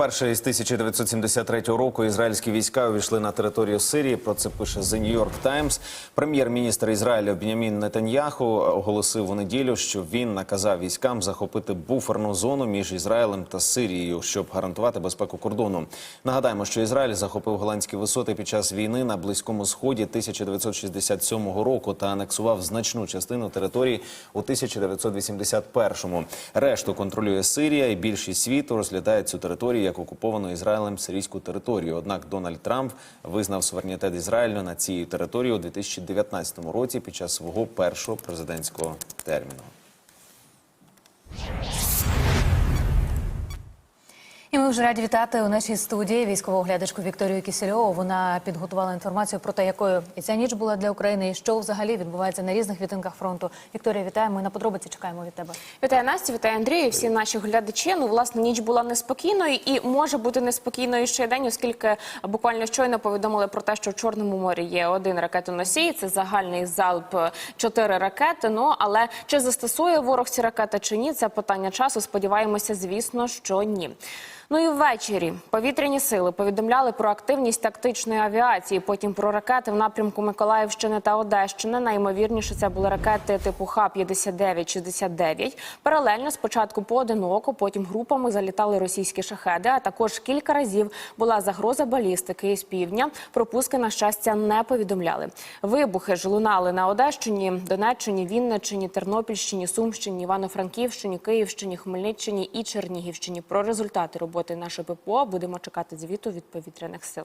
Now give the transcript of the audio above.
Вперше із 1973 року ізраїльські війська увійшли на територію Сирії. Про це пише The New York Times. Прем'єр-міністр Ізраїля Бенямін Нетаньяху оголосив у неділю, що він наказав військам захопити буферну зону між Ізраїлем та Сирією, щоб гарантувати безпеку кордону. Нагадаємо, що Ізраїль захопив голландські висоти під час війни на близькому сході 1967 року та анексував значну частину території у 1981-му. Решту контролює Сирія, і більшість світу розглядає цю територію як окуповану Ізраїлем сирійську територію. Однак Дональд Трамп визнав суверенітет Ізраїлю на цій території у 2019 році під час свого першого президентського терміну. Вже раді вітати у нашій студії військову оглядачку Вікторію Кісельову. Вона підготувала інформацію про те, якою і ця ніч була для України, і що взагалі відбувається на різних відтинках фронту. Вікторія, вітаємо і на подробиці чекаємо від тебе. Вітаю Настю, вітаю Андрію, всі наші глядачі. Ну, власне, ніч була неспокійною і може бути неспокійною ще день, оскільки буквально щойно повідомили про те, що в Чорному морі є один ракетоносій. Це загальний залп чотири ракети. Ну але чи застосує ворог ці ракети чи ні? Це питання часу. Сподіваємося, звісно, що ні. Ну і ввечері повітряні сили повідомляли про активність тактичної авіації. Потім про ракети в напрямку Миколаївщини та Одещини. Найімовірніше це були ракети типу Х-59-69. Паралельно спочатку поодиноко, потім групами залітали російські шахеди. А також кілька разів була загроза балістики із півдня. Пропуски на щастя не повідомляли. Вибухи ж лунали на Одещині, Донеччині, Вінниччині, Тернопільщині, Сумщині, Івано-Франківщині, Київщині, Хмельниччині і Чернігівщині. Про результати роботи нашої ППО будемо чекати звіту від повітряних сил.